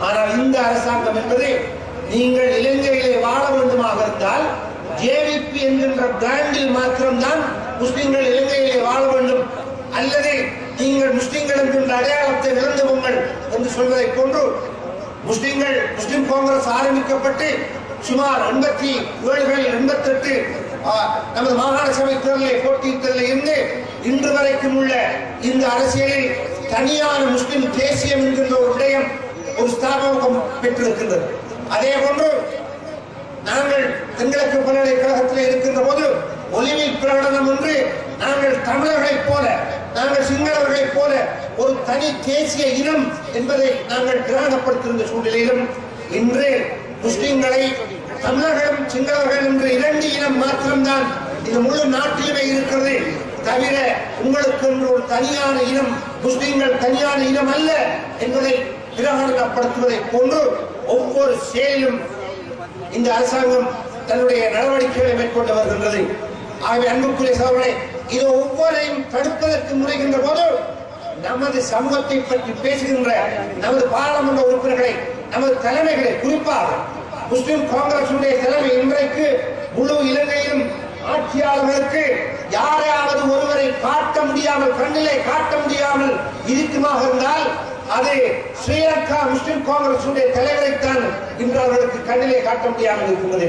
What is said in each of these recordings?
ஆனால் இந்த அரசாங்கம் என்பது நீங்கள் இலங்கையிலே வாழ வேண்டுமாக இருந்தால் ஜேவிபி என்கின்ற பிராண்டில் மாத்திரம்தான் முஸ்லிம்கள் இலங்கையிலே வாழ வேண்டும். அல்லது நீங்கள் முஸ்லிம்கள் என்கின்ற அடையாளத்தை இழந்தவங்கள் என்று சொல்வதை போன்று முஸ்லிம்கள் முஸ்லிம் காங்கிரஸ் ஆரம்பிக்கப்பட்டு சுமார் எண்பத்தி ஏழுகள் எண்பத்தெட்டு நமது மாகாண சபை தேர்தலை போட்டியிட்டதில் இருந்து இன்று வரைக்கும் உள்ள இந்த அரசியலில் தனியான முஸ்லிம் தேசியம் என்கின்ற ஒரு விடயம் ஒரு ஸ்தாபகம் பெற்றிருக்கின்றது. அதே போன்று நாங்கள் தென்கிழக்கு பல்கலைக்கழகத்தில் இருக்கின்ற போது ஒலிவில் பிரகடனம் என்று நாங்கள் தமிழர்களைப் போல நாங்கள் சிங்களவர்களைப் போல ஒரு தனி தேசிய இனம் என்பதை நாங்கள் கிரகணப்படுத்தியிருந்த சூழ்நிலையிலும் இன்று முஸ்லிம்களை தமிழர்களும் சிங்களவர்கள் என்று இரண்டு இனம் மாத்திரம்தான் இது முழு நாட்டிலுமே இருக்கிறது. தவிர உங்களுக்கு என்று ஒரு தனியான இனம் முஸ்லிம்கள் தனியான இனம் அல்ல என்பதை பிரகடனப்படுத்துவதை போன்று ஒவ்வொரு செயலிலும் இந்த அரசாங்கம் தன்னுடைய நடவடிக்கைகளை மேற்கொண்டு வருகின்றது. ஆகவே அன்புக்குரிய சோழனை இது ஒவ்வொன்றையும் தடுப்பதற்கு முனைகின்ற போது நமது சமூகத்தை பற்றி பேசுகின்ற நமது பாராளுமன்ற உறுப்பினர்களை நமது தலைமைகளை குறிப்பாக முஸ்லிம் காங்கிரசுடைய தலைமை இன்றைக்கு முழு இலங்கையிலும் ஆட்சியாளர்களுக்கு யாரையாவது ஒருவரை காட்ட முடியாமல் கண்ணிலே காட்ட முடியாமல் இருக்குமாக இருந்தால் அது ஸ்ரீலங்கா முஸ்லிம் காங்கிரசுடைய தலைவரைத்தான் இன்று அவர்களுக்கு கண்ணிலே காட்ட முடியாமல் இருக்கின்றது.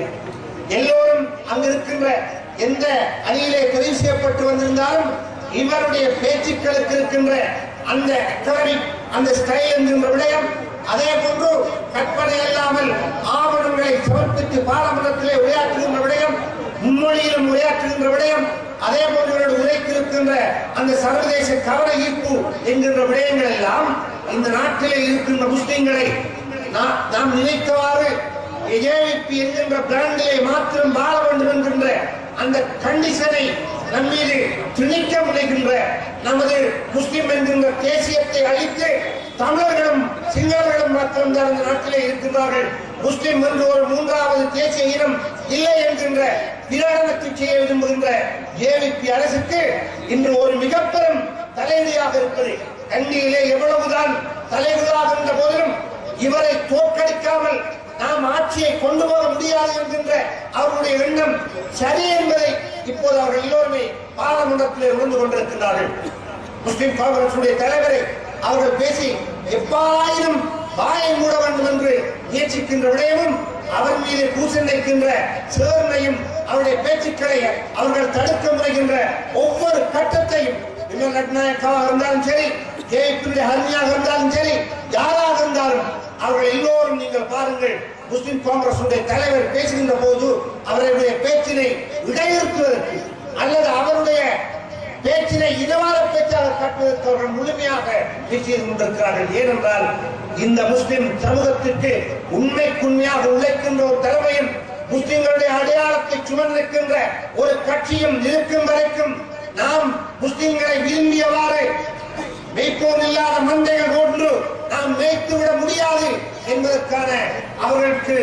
எல்லோரும் அங்கு இருக்கின்ற எந்த அணியிலே தெரிவு செய்யப்பட்டு வந்திருந்தாலும் இவருடைய பேச்சுக்களுக்கு இருக்கின்ற அந்த அகாடமிக் அந்த ஸ்டைல் என்கின்ற விடயம் அதே போன்று கற்பனை இல்லாமல் ஆவணங்களை சமர்ப்பித்து பாராளுமன்றத்திலே உரையாற்றுகின்ற விடயம் மும்மொழியிலும் உரையாற்றுகின்ற விடயம் அதே போன்று உரைத்திருக்கின்ற உரைக்கு இருக்கின்ற அந்த சர்வதேச கவன ஈர்ப்பு என்கின்ற விடயங்கள் எல்லாம் இந்த நாட்டிலே இருக்கின்ற முஸ்லிம்களை நாம் நினைத்தவாறு ஏவிபி என்கின்ற பிராண்டிலே மாத்திரம் வாழ வேண்டும் என்கின்ற அந்த கண்டிஷனை நம்மீது திணிக்க முனைகின்ற நமது முஸ்லிம் என்கின்ற தேசியத்தை அழித்து தமிழர்களும் சிங்களர்களும் மாத்திரம்தான் இந்த நாட்டிலே இருக்கின்றார்கள். முஸ்லிம் என்று ஒரு மூன்றாவது தேசிய இனம் இல்லை என்கின்ற பிரகடனத்தை செய்ய விரும்புகின்ற ஏவிபி அரசுக்கு இன்று ஒரு மிகப்பெரும் பெரும் தலைவியாக இருப்பது கண்டியிலே எவ்வளவுதான் தலைவர்களாகின்ற போதிலும் இவரை தோற்கடிக்காமல் நாம் ஆட்சியை கொண்டு போக முடியாது என்கின்ற அவருடைய எண்ணம் சரி என்பதை இப்போது அவர்கள் எல்லோருமே பாராளுமன்றத்திலே உணர்ந்து கொண்டிருக்கிறார்கள் முஸ்லிம் காங்கிரசுடைய தலைவரை அவர்கள் பேசி எப்பாயிரம் வாயை மூட வேண்டும் என்று முயற்சிக்கின்ற விடயமும் அவர் மீது பூசண்டைக்கின்ற சேர்மையும் அவருடைய பேச்சுக்களை அவர்கள் தடுக்க முறைகின்ற ஒவ்வொரு கட்டத்தையும் இன்னும் இருந்தாலும் சரி ஜெயப்பினுடைய ஹர்மியாக இருந்தாலும் சரி யாராக இருந்தாலும் அவர்கள் எல்லோரும் நீங்கள் பாருங்கள் முஸ்லிம் காங்கிரஸ் தலைவர் பேசுகின்ற போது அவருடைய பேச்சினை விடையிறுத்துவதற்கு அல்லது அவருடைய பேச்சினை இதவாத பேச்சாக காட்டுவதற்கு அவர்கள் முழுமையாக பேசி கொண்டிருக்கிறார்கள். ஏனென்றால் இந்த முஸ்லிம் சமூகத்திற்கு உண்மைக்குண்மையாக உழைக்கின்ற ஒரு தலைமையும் முஸ்லிம்களுடைய அடையாளத்தை சுமந்திருக்கின்ற ஒரு கட்சியும் இருக்கும் வரைக்கும் நாம் முஸ்லிம்களை விரும்பிய மேய்ப்போர் இல்லாத மந்தைகள் போன்று நாம் மேய்த்து விட முடியாது என்பதற்கான அவர்களுக்கு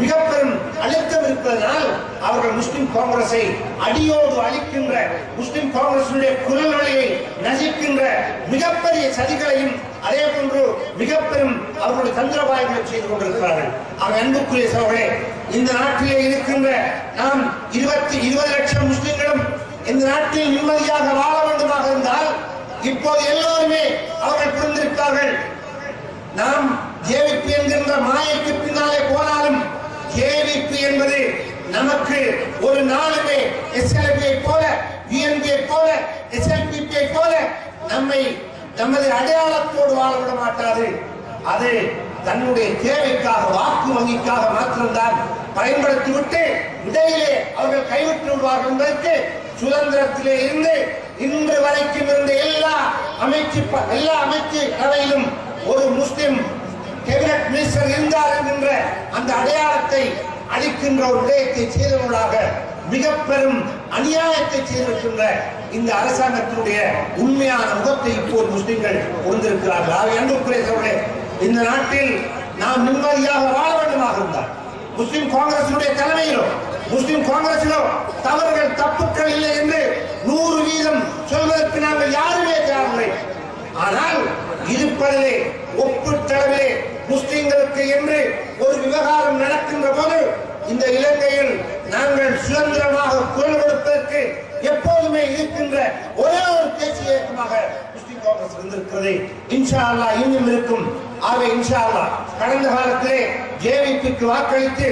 மிக பெரும் அழுத்தம் இருப்பதனால் அவர்கள் முஸ்லிம் காங்கிரஸை அடியோடு அழிக்கின்ற முஸ்லிம் காங்கிரசுடைய குரல் வழியை நசிக்கின்ற மிகப்பெரிய சதிகளையும் அதே போன்று மிக பெரும் அவர்களுடைய தந்திரபாயங்களை செய்து கொண்டிருக்கிறார்கள். அவன் அன்புக்குரிய சோழே இந்த நாட்டிலே இருக்கின்ற நாம் இருபத்தி இருபது லட்சம் முஸ்லிம்களும் இந்த நாட்டில் நிம்மதியாக வாழ வேண்டுமாக இருந்தால் இப்போது எல்லோருமே அவர்கள் புரிந்திருக்கிறார்கள் நாம் ஜேவிபி என்கின்ற மாயக்கு பின்னாலே போனாலும் ஜேவிபி என்பது நமக்கு ஒரு நாளுமே எஸ்எல்பியை போல யூஎன்பியை போல எஸ்எல்பிபியை போல நம்மை நமது அடையாளத்தோடு வாழவிட மாட்டாது. அது தன்னுடைய தேவைக்காக வாக்கு வங்கிக்காக மாத்திரம்தான் பயன்படுத்திவிட்டு இடையிலே அவர்கள் கைவிட்டு விடுவார்கள் என்பதற்கு சுதந்திரத்திலே இருந்து இன்று வரைக்கும் இருந்த எல்லா அமைச்சு எல்லா அமைச்சு கடையிலும் ஒரு முஸ்லிம் கேபினட் மினிஸ்டர் இருந்தார் என்கின்ற அந்த அடையாளத்தை அளிக்கின்ற ஒரு விடயத்தை செய்தவர்களாக மிக பெரும் அநியாயத்தை செய்திருக்கின்ற இந்த அரசாங்கத்தினுடைய உண்மையான முகத்தை இப்போது முஸ்லிம்கள் உணர்ந்திருக்கிறார்கள் ஆக அன்புக்குரிய இந்த நாட்டில் நாம் நிம்மதியாக வாழ வேண்டுமாக இருந்தார் முஸ்லிம் காங்கிரசினுடைய தலைமையிலும் முஸ்லிம் காங்கிரசிலோ தவறுகள் தப்புக்கள் இல்லை என்று நூறு வீதம் சொல்வதற்கு நாங்கள் யாருமே தேவையில்லை ஆனால் இருப்பதிலே ஒப்பீட்டளவிலே முஸ்லிம்களுக்கு என்று ஒரு விவகாரம் நடக்கின்ற போது இந்த இலங்கையில் நாங்கள் சுதந்திரமாக குரல் கொடுப்பதற்கு எப்போதுமே இருக்கின்ற ஒரே ஒரு தேசிய இயக்கமாக முஸ்லிம் காங்கிரஸ் இருந்திருக்கிறது இன்ஷா அல்லா இன்னும் இருக்கும். ஆக இன்ஷா அல்லா கடந்த காலத்திலே ஜேவிபிக்கு வாக்களித்து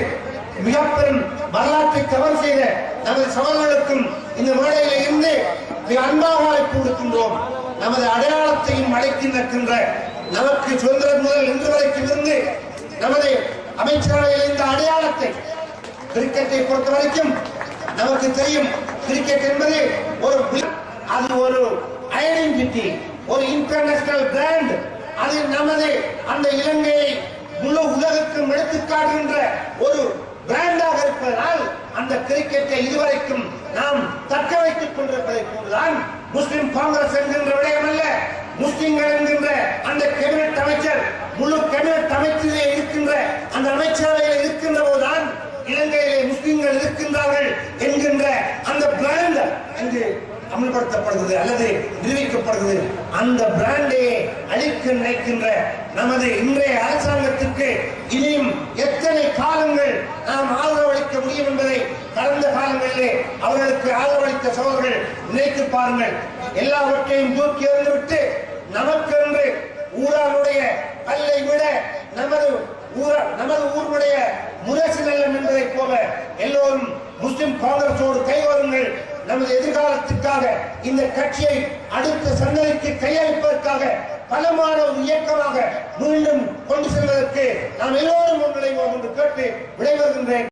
மிக பெரும் வரலாறு தவறு செய்த நமது சவால்களுக்கும் இந்த மேடையில இருந்து மிக அன்பாக அழைப்பு கொடுக்கின்றோம் நமது அடையாளத்தையும் அழைத்து நிற்கின்ற நமக்கு சுதந்திரம் முதல் இன்று வரைக்கும் இருந்து நமது அமைச்சரவையில் இந்த அடையாளத்தை கிரிக்கெட்டை பொறுத்த வரைக்கும் நமக்கு தெரியும். கிரிக்கெட் என்பது ஒரு அது ஒரு ஐடென்டிட்டி ஒரு இன்டர்நேஷனல் பிராண்ட் அது நமது அந்த இலங்கையை முழு உலகுக்கும் எடுத்துக்காட்டுகின்ற ஒரு பிராண்டாக இருப்பதனால் அந்த கிரிக்கெட்டை இதுவரைக்கும் நாம் தக்க வைத்துக் கொண்டிருப்பதை போதுதான் முஸ்லிம் காங்கிரஸ் என்கின்ற விடயம் அல்ல. முஸ்லிம்கள் என்கின்ற அந்த கேபினட் அமைச்சர் முழு கேபினட் அமைச்சரே இருக்கின்ற அந்த அமைச்சர் இருக்கின்ற போதுதான் இலங்கையிலே முஸ்லிம்கள் இருக்கின்றார்கள் என்கின்ற அந்த பிராண்ட் அங்கு அமல்படுத்தப்படுகிறது அல்லது நிரூபிக்கப்படுகிறது அந்த பிராண்டை அழிக்க நினைக்கின்ற நமது இன்றைய அரசாங்கத்திற்கு இனியும் எத்தனை காலங்கள் நாம் ஆதரவளிக்க முடியும் என்பதை கடந்த காலங்களிலே அவர்களுக்கு ஆதரவளித்த சோழர்கள் நினைத்து பாருங்கள். எல்லாவற்றையும் தூக்கி எறிந்துவிட்டு நமக்கென்று ஊரானுடைய பல்லை விட நமது ஊர நமது ஊருடைய முரசு நல்லம் என்பதைப் போல எல்லோரும் முஸ்லிம் காங்கிரஸோடு அவர்கள் நமது எதிர்காலத்திற்காக இந்த கட்சியை அடுத்த சந்ததிக்கு கையளிப்பதற்காக பலமான ஒரு இயக்கமாக மீண்டும் கொண்டு செல்வதற்கு நாம் எல்லோரும் ஒன்றிணைவோம் என்று கேட்டு விடைபெறுகின்றேன்.